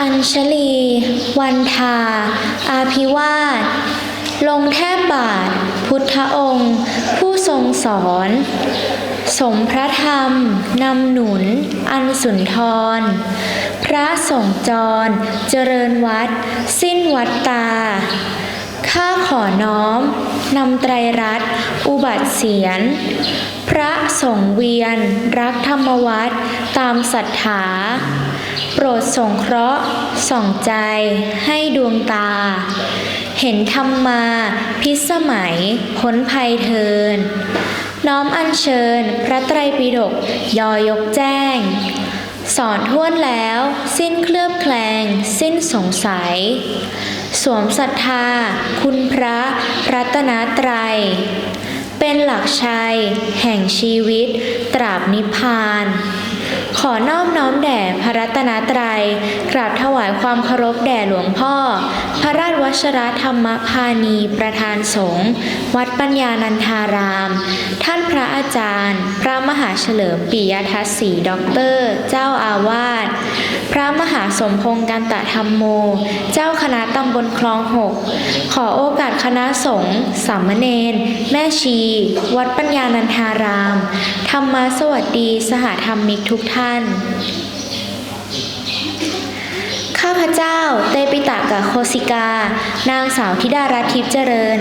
อัญชลี วันทา อาภิวาสลงแทบบาท พุทธองค์ ผู้ทรงสอน สมพระธรรม นำหนุน อันสุนทร พระสงฆ์จร เจริญวัด สิ้นวัดตา ข้าขอน้อมนำไตรรัตน์อุบัติเสียน พระสงเวียน รักธรรมวัดตามศรัทธา โปรดสงเคราะห์ส่องใจให้ดวงตา เห็นธรรมมาพิสมัยพ้นภัยเทิน น้อมอัญเชิญพระไตรปิฎกยอยกแจ้ง สอนท่วนแล้วสิ้นเคลือบแคลง สิ้นสงสัย สวมศรัทธา คุณพระรัตนตรัย เป็นหลักชัย แห่งชีวิต ตราบนิพพาน ขอนอบ น้อมแด่พระรัตนตรัย กราบถวายความเคารพแด่หลวงพ่อ พระราชวชรธรรมพานีประธานสงฆ์วัดปัญญานันทาราม ท่านพระอาจารย์ พระมหาเฉลิมปิยทัศน์ศรีด็อกเตอร์ เจ้าอาวาสพระมหาสมพงษ์กันตะธรรมโม เจ้าคณะตำบลคลองหกขอโอกาสคณะสงฆ์สามเณรแม่ชี วัดปัญญานันทาราม ธรรมมาสวัสดีสหธรรมิกทุกท่าน พเจ้าเตปิตากะโคสิกา นางสาวธิดารัตน์ทิพย์เจริญ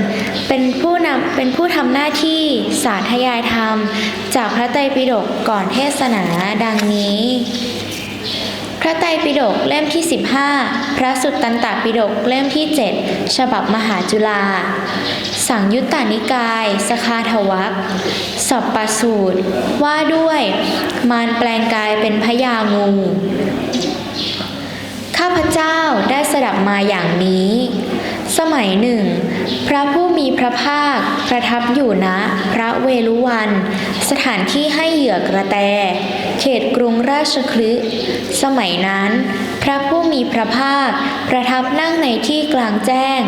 เป็นผู้นำเป็นผู้ทำหน้าที่สาธยายธรรม จากพระไตรปิฎกก่อนเทศนาดังนี้ พระไตรปิฎกเล่มที่ 15 พระสุตตันตปิฎกเล่มที่ 7 ฉบับมหาจุฬาสังยุตตานิกาย สคาทวักสัปปสูตร ว่าด้วย มารแปลงกายเป็นพญางู ข้าพเจ้าได้สดับมาอย่างนี้ สมัยหนึ่ง พระผู้มีพระภาคประทับอยู่ณพระเวลุวัน สถานที่ให้เหยื่อกระแต เขตกรุงราชคลึสมัยนั้น พระผู้มีพระภาคประทับนั่งในที่กลางแจ้ง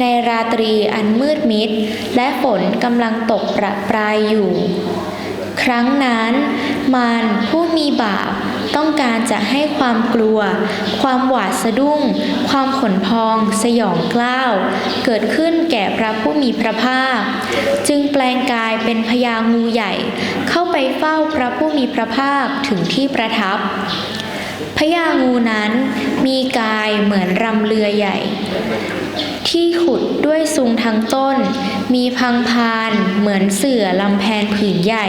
ในราตรีอันมืดมิด และฝนกำลังตกประปรายอยู่ ครั้งนั้น มารผู้มีบาป ต้องการจะให้ความกลัว ความหวาดสะดุ้ง ความขนพอง สยองกล้าว เกิดขึ้นแก่พระผู้มีพระภาค จึงแปลงกายเป็นพญางูใหญ่ เข้าไปเฝ้าพระผู้มีพระภาคถึงที่ประทับพญางูนั้นมีกายเหมือนรำเรือใหญ่ ที่ขุดด้วยซุงทั้งต้น มีพังพานเหมือนเสื่อลำแพนผืนใหญ่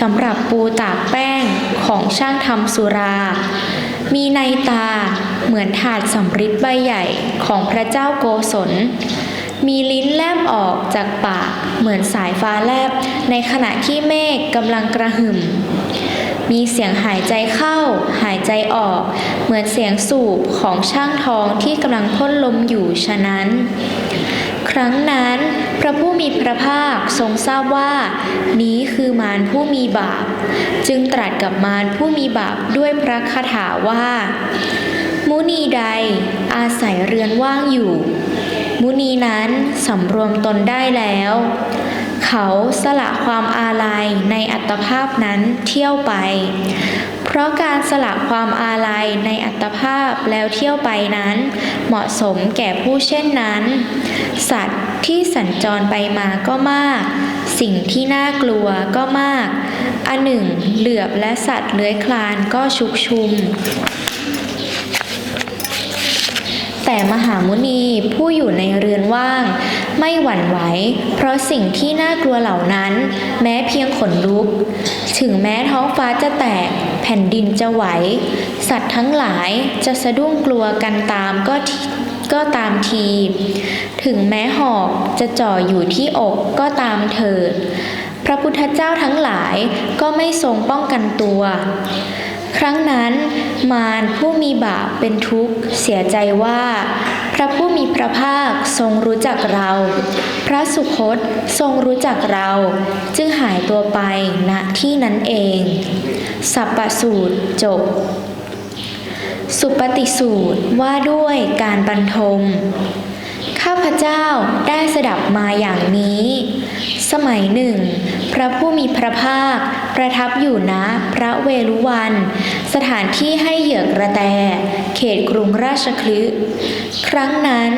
สำหรับปูตากแป้งของช่างทำสุรา มีในตาเหมือนถาดสำริดใบใหญ่ของพระเจ้าโกศล มีลิ้นแลบออกจากปากเหมือนสายฟ้าแลบในขณะที่เมฆกำลังกระหึ่ม มีเสียงหายใจเข้าหายใจออก เหมือนเสียงสูบของช่างทองที่กำลังพ่นลมอยู่ฉะนั้น ครั้งนั้น พระผู้มีพระภาคทรงทราบว่า นี้คือมารผู้มีบาป จึงตรัสกับมารผู้มีบาปด้วยพระคาถาว่า มุนีใด อาศัยเรือนว่างอยู่ มุนีนั้นสำรวมตนได้แล้ว เขาสละความอาลัยในอัตภาพนั้นเที่ยวไป เพราะการสละความอาลัยในอัตภาพแล้วเที่ยวไปนั้น เหมาะสมแก่ผู้เช่นนั้น สัตว์ที่สัญจรไปมาก็มาก สิ่งที่น่ากลัวก็มาก อันหนึ่ง เหลือบและสัตว์เลื้อยคลานก็ชุกชุม แต่มหามุนีผู้อยู่ในเรือนว่าง ไม่หวั่นไหว เพราะสิ่งที่น่ากลัวเหล่านั้น แม้เพียงขนลุก ถึงแม้ท้องฟ้าจะแตกแผ่นดินจะไหว สัตว์ทั้งหลายจะสะดุ้งกลัวกันตามก็ ก็ตามที ถึงแม้หอกจะจ่ออยู่ที่อกก็ตามเถิด พระพุทธเจ้าทั้งหลายก็ไม่ทรงป้องกันตัว ครั้งนั้นมารผู้มีบาปเป็นทุกข์เสียใจว่า พระผู้มีพระภาคทรงรู้จักเรา พระสุคตทรงรู้จักเรา จึงหายตัวไปณที่นั้นเอง สัปปสูตรจบ สุปฏิสูตรว่าด้วยการบรรทม ข้าพเจ้าได้สดับมาอย่างนี้ สมัยหนึ่ง พระผู้มีพระภาคประทับอยู่ณพระเวลุวัน สถานที่ให้เหยื่อกระแต เขตกรุงราชคลึครั้งนั้น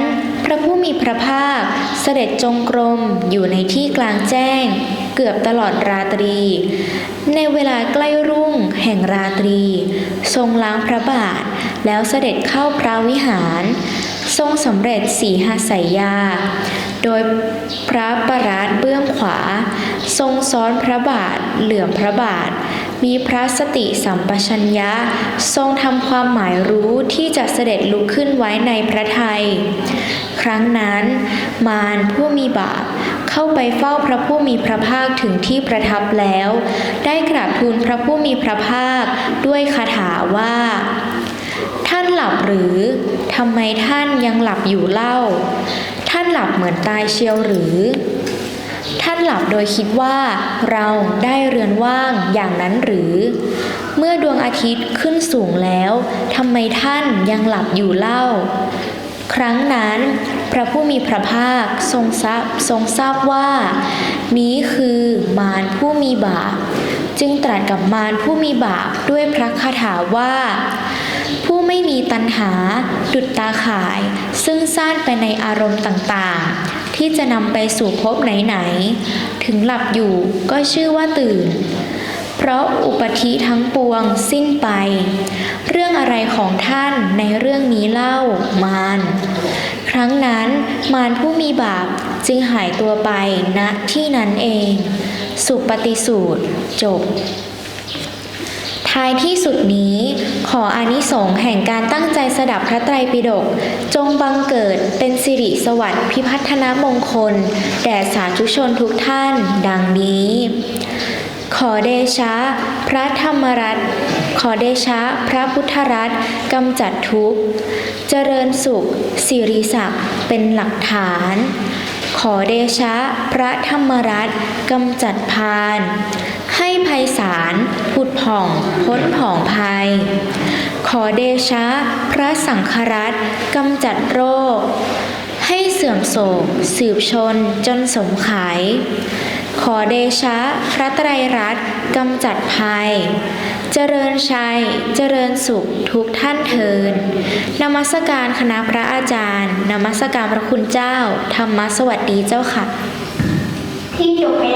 พระผู้มีพระภาคเสด็จจงกรมอยู่ในที่กลางแจ้ง เกือบตลอดราตรี ในเวลาใกล้รุ่งแห่งราตรี ทรงล้างพระบาท แล้วเสด็จเข้าพระวิหาร ทรงสำเร็จสีหสายยา โดยพระประราชเบื้องขวา ทรงซ้อนพระบาทเหลื่อมพระบาท มีพระสติสัมปชัญญะ ทรงทำความหมายรู้ที่จะเสด็จลุกขึ้นไว้ในพระทัย ครั้งนั้น มารผู้มีบาปเข้าไปเฝ้าพระผู้มีพระภาคถึงที่ประทับแล้ว ได้กราบทูลพระผู้มีพระภาคด้วยคาถาว่า ท่านหลับหรือทำไมท่านยังหลับอยู่เล่า ท่านหลับเหมือนตายเชียวหรือ ท่านหลับโดยคิดว่าเราได้เรือนว่างอย่างนั้นหรือ เมื่อดวงอาทิตย์ขึ้นสูงแล้วทำไมท่านยังหลับอยู่เล่า ครั้งนั้น พระผู้มีพระภาคทรงทราบทรงทราบว่า นี้คือมารผู้มีบาป จึงตรัสกับมารผู้มีบาปด้วยพระคาถาว่าผู้ไม่มีตัณหา ดุจตาข่าย ซึ่งซ่านไปในอารมณ์ต่างๆ ที่จะนำไปสู่ภพไหนๆถึงหลับอยู่ก็ชื่อว่าตื่น เพราะอุปธิทั้งปวงสิ้นไป เรื่องอะไรของท่านในเรื่องนี้เล่ามารครั้งนั้นมารผู้มีบาปจึงหายตัวไปณที่นั้นเอง สุปฏิสูตรจบ ท้ายที่สุดนี้ ขออานิสงส์แห่งการตั้งใจสดับพระไตรปิฎกจงบังเกิดเป็นสิริสวัสดิ์พิพัฒนมงคล แด่สาธุชนทุกท่าน ดังนี้ ขอเดชะ พระธรรมรัตน์ขอเดชะ พระพุทธรัตน์กำจัดทุกข์ เจริญสุข สิริศักดิ์เป็นหลักฐาน ขอเดชะ พระธรรมรัตน์กำจัดพานให้ภัยสาร ผ่องพ้นผ่องภัย ขอเดชะพระสังฆรัตกำจัดโรค ให้เสื่อมโศก สืบชนจนสมขายขอเดชะพระไตรรัตน์กำจัดภัย เจริญชัย เจริญสุขทุกท่านเทินนมัสการคณะพระอาจารย์ นมัสการพระคุณเจ้า ธรรมสวัสดีเจ้าค่ะที่จบไป